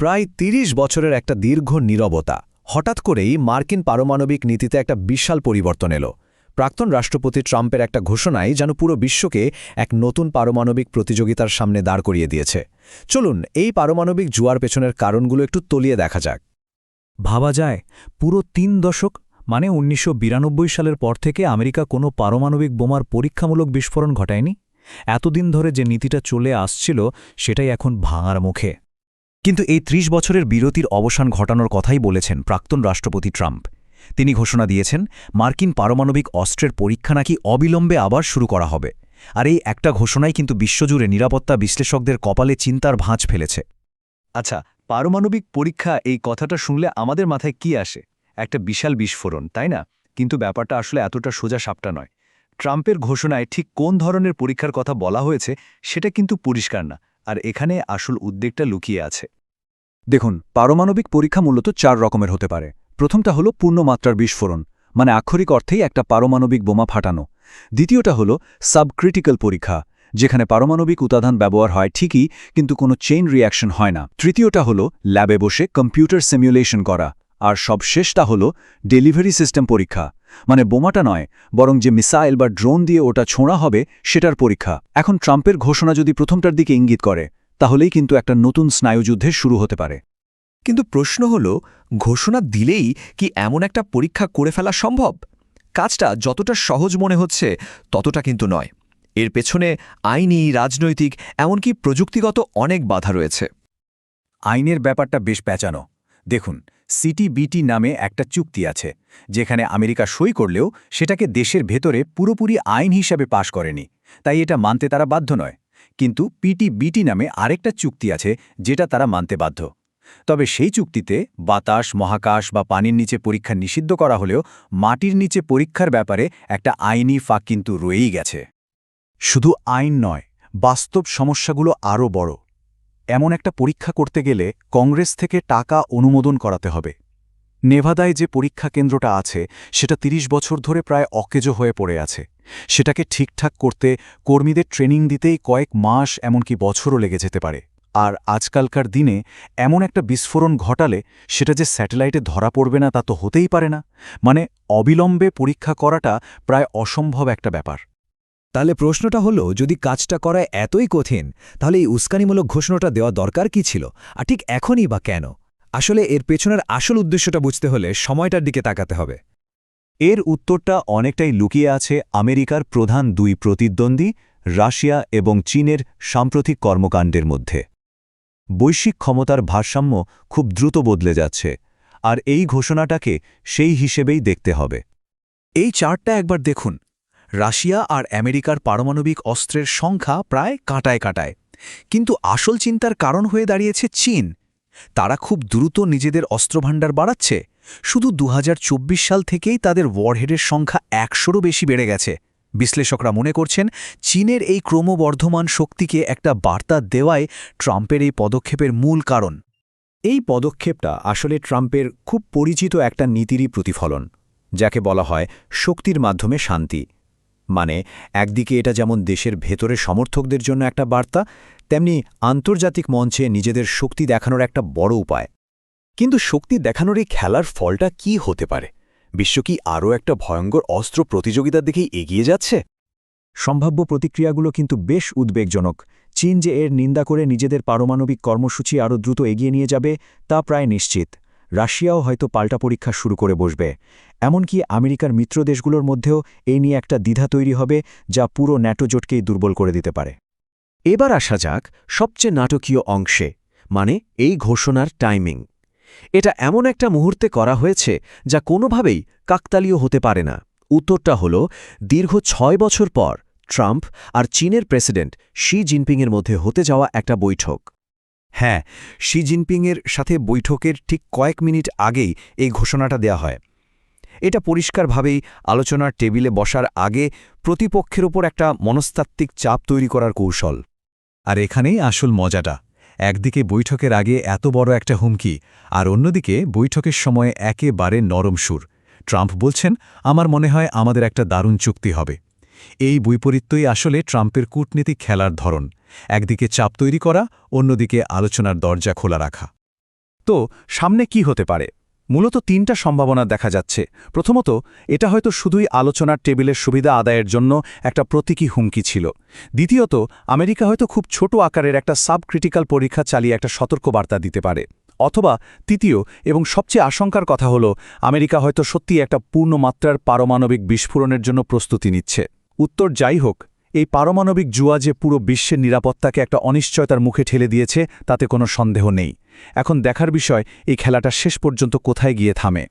প্রায় ৩০ বছরের একটা দীর্ঘ নীরবতা। হঠাৎ করেই মার্কিন পারমাণবিক নীতিতে একটা বিশাল পরিবর্তন এলো। প্রাক্তন রাষ্ট্রপতি ট্রাম্পের একটা ঘোষণাই যেন পুরো বিশ্বকে এক নতুন পারমাণবিক প্রতিযোগিতার সামনে দাঁড় করিয়ে দিয়েছে। চলুন, এই পারমাণবিক জুয়ার পেছনের কারণগুলো একটু তলিয়ে দেখা যাক। ভাবা যায়, পুরো তিন দশক মানে উনিশশো বিরানব্বই সালের পর থেকে আমেরিকা কোনো পারমাণবিক বোমার পরীক্ষামূলক বিস্ফোরণ ঘটায়নি? এতদিন ধরে যে নীতিটা চলে আসছিল, সেটাই এখন ভাঙার মুখে। কিন্তু এই ৩০ বছরের বিরতির অবসান ঘটানোর কথাই বলেছেন প্রাক্তন রাষ্ট্রপতি ট্রাম্প। তিনি ঘোষণা দিয়েছেন, মার্কিন পারমাণবিক অস্ত্রের পরীক্ষা নাকি অবিলম্বে আবার শুরু করা হবে। আর এই একটা ঘোষণাই কিন্তু বিশ্বজুড়ে নিরাপত্তা বিশ্লেষকদের কপালে চিন্তার ভাঁজ ফেলেছে। আচ্ছা পারমাণবিক পরীক্ষা এই কথাটা শুনলে আমাদের মাথায় কি আসে? একটা বিশাল বিস্ফোরণ, তাই না? কিন্তু ব্যাপারটা আসলে এতটা সোজা সাপটা নয়। ট্রাম্পের ঘোষণায় ঠিক কোন ধরনের পরীক্ষার কথা বলা হয়েছে সেটা কিন্তু পরিষ্কার না। আর এখানে আসল উদ্বেগটা লুকিয়ে আছে। দেখুন, পারমাণবিক পরীক্ষা মূলত চার রকমের হতে পারে। প্রথমটা হলো পূর্ণমাত্রার বিস্ফোরণ মানে আক্ষরিক অর্থেই একটা পারমাণবিক বোমা ফাটানো। দ্বিতীয়টা হলো সাবক্রিটিক্যাল পরীক্ষা, যেখানে পারমাণবিক উপাদান ব্যবহার হয় ঠিকই, কিন্তু কোনো চেইন রিয়াকশন হয় না। তৃতীয়টা হলো ল্যাবে বসে কম্পিউটার সিমুলেশন করা, আর সবশেষটা হলো ডেলিভারি সিস্টেম পরীক্ষা। মানে বোমাটা নয়, বরং যে মিসাইল বা ড্রোন দিয়ে ওটা ছোঁড়া হবে সেটার পরীক্ষা। এখন ট্রাম্পের ঘোষণা যদি প্রথমটার দিকে ইঙ্গিত করে, তাহলেই কিন্তু একটা নতুন স্নায়ুযুদ্ধের শুরু হতে পারে। কিন্তু প্রশ্ন হল, ঘোষণা দিলেই কি এমন একটা পরীক্ষা করে ফেলা সম্ভব? কাজটা যতটা সহজ মনে হচ্ছে, ততটা কিন্তু নয়। এর পেছনে আইনি, রাজনৈতিক, এমনকি প্রযুক্তিগত অনেক বাধা রয়েছে। আইনের ব্যাপারটা বেশ পেঁচানো দেখুন, সিটিবিটি নামে একটা চুক্তি আছে, যেখানে আমেরিকা সই করলেও সেটাকে দেশের ভেতরে পুরোপুরি আইন হিসাবে পাশ করেনি, তাই এটা মানতে তারা বাধ্য নয়। কিন্তু পিটিবিটি নামে আরেকটা চুক্তি আছে, যেটা তারা মানতে বাধ্য। তবে সেই চুক্তিতে বাতাস, মহাকাশ বা পানির নিচে পরীক্ষা নিষিদ্ধ করা হলেও মাটির নিচে পরীক্ষার ব্যাপারে একটা আইনি ফাঁক কিন্তু রয়েই গেছে। শুধু আইন নয়, বাস্তব সমস্যাগুলো আরও বড়। এমন একটা পরীক্ষা করতে গেলে কংগ্রেস থেকে টাকা অনুমোদন করাতে হবে। নেভাদায় যে পরীক্ষা কেন্দ্রটা আছে, সেটা ৩০ বছর ধরে প্রায় অকেজো হয়ে পড়ে আছে। সেটাকে ঠিকঠাক করতে কর্মীদের ট্রেনিং দিতেই কয়েক মাস, এমনকি বছরও লেগে যেতে পারে। আর আজকালকার দিনে এমন একটা বিস্ফোরণ ঘটালে সেটা যে স্যাটেলাইটে ধরা পড়বে না, তা তো হতেই পারে না। মানে অবিলম্বে পরীক্ষা করাটা প্রায় অসম্ভব একটা ব্যাপার। তাহলে প্রশ্নটা হলো, যদি কাজটা করা এতই কঠিন, তাহলে এই উস্কানিমূলক ঘোষণাটা দেওয়া দরকার কি ছিল? আর ঠিক এখনই বা কেন? আসলে এর পেছনের আসল উদ্দেশ্যটা বুঝতে হলে সময়টার দিকে তাকাতে হবে। এর উত্তরটা অনেকটাই লুকিয়ে আছে আমেরিকার প্রধান দুই প্রতিদ্বন্দ্বী, রাশিয়া এবং চীনের সাম্প্রতিক কর্মকাণ্ডের মধ্যে। বৈশ্বিক ক্ষমতার ভারসাম্য খুব দ্রুত বদলে যাচ্ছে, আর এই ঘোষণাটাকে সেই হিসেবেই দেখতে হবে। এই চার্টটা একবার দেখুন। রাশিয়া আর আমেরিকার পারমাণবিক অস্ত্রের সংখ্যা প্রায় কাঁটায় কাঁটায়। কিন্তু আসল চিন্তার কারণ হয়ে দাঁড়িয়েছে চীন। তারা খুব দ্রুত নিজেদের অস্ত্রভাণ্ডার বাড়াচ্ছে। শুধু দু হাজার চব্বিশ সাল থেকেই তাদের ওয়ারহেডের সংখ্যা একশোরও বেশি বেড়ে গেছে। বিশ্লেষকরা মনে করছেন, চীনের এই ক্রমবর্ধমান শক্তিকে একটা বার্তা দেওয়াই ট্রাম্পের এই পদক্ষেপের মূল কারণ। এই পদক্ষেপটা আসলে ট্রাম্পের খুব পরিচিত একটা নীতিরই প্রতিফলন, যাকে বলা হয় শক্তির মাধ্যমে শান্তি। মানে একদিকে এটা যেমন দেশের ভেতরে সমর্থকদের জন্য একটা বার্তা, তেমনি আন্তর্জাতিক মঞ্চে নিজেদের শক্তি দেখানোর একটা বড় উপায়। কিন্তু শক্তি দেখানোর এই খেলার ফলটা কি হতে পারে? বিশ্ব কি আরও একটা ভয়ঙ্কর অস্ত্র প্রতিযোগিতার দিকেই এগিয়ে যাচ্ছে? সম্ভাব্য প্রতিক্রিয়াগুলো কিন্তু বেশ উদ্বেগজনক। চীন যে এর নিন্দা করে নিজেদের পারমাণবিক কর্মসূচি আরও দ্রুত এগিয়ে নিয়ে যাবে, তা প্রায় নিশ্চিত। রাশিয়াও হয়তো পাল্টা পরীক্ষা শুরু করে বসবে। এমনকি আমেরিকার মিত্র দেশগুলোর মধ্যেও এই নিয়ে একটা দ্বিধা তৈরি হবে যা পুরো ন্যাটো জোটকেই দুর্বল করে দিতে পারে। এবার আসা যাক সবচেয়ে নাটকীয় অংশে মানে এই ঘোষণার টাইমিং। এটা এমন একটা মুহূর্তে করা হয়েছে যা কোনোভাবেই কাকতালীয় হতে পারে না। উত্তরটা হল, দীর্ঘ ছয় বছর পর ট্রাম্প আর চীনের প্রেসিডেন্ট শি জিনপিংয়ের মধ্যে হতে যাওয়া একটা বৈঠক। হ্যাঁ শি জিনপিংয়ের সাথে বৈঠকের ঠিক কয়েক মিনিট আগেই এই ঘোষণাটা দেয়া হয়। এটা পরিষ্কারভাবেই আলোচনার টেবিলে বসার আগে প্রতিপক্ষের ওপর একটা মনস্তাত্ত্বিক চাপ তৈরি করার কৌশল। আর এখানেই আসল মজাটা। একদিকে বৈঠকের আগে এত বড় একটা হুমকি, আর অন্যদিকে বৈঠকের সময় একেবারে নরম সুর। ট্রাম্প বলছেন, আমার মনে হয় আমাদের একটা দারুণ চুক্তি হবে। এই বৈপরীত্যই আসলে ট্রাম্পের কূটনীতিক খেলার ধরন, একদিকে চাপ তৈরি করা, অন্যদিকে আলোচনার দরজা খোলা রাখা। তো, সামনে কি হতে পারে? মূলত তিনটা সম্ভাবনা দেখা যাচ্ছে। প্রথমত, এটা হয়তো শুধুই আলোচনার টেবিলের সুবিধা আদায়ের জন্য একটা প্রতীকী হুমকি ছিল। দ্বিতীয়ত, আমেরিকা হয়তো খুব ছোট আকারের একটা সাবক্রিটিক্যাল পরীক্ষা চালিয়ে একটা সতর্কবার্তা দিতে পারে। অথবা, তৃতীয় এবং সবচেয়ে আশঙ্কার কথা হলো, আমেরিকা হয়তো সত্যি একটা পূর্ণমাত্রার পারমাণবিক বিস্ফোরণের জন্য প্রস্তুতি নিচ্ছে। উত্তর যাই হোক, এই পারমাণবিক জুয়া যে পুরো বিশ্বের নিরাপত্তাকে একটা অনিশ্চয়তার মুখে ঠেলে দিয়েছে, তাতে কোনো সন্দেহ নেই। এখন দেখার বিষয়, এই খেলাটা শেষ পর্যন্ত কোথায় গিয়ে থামে?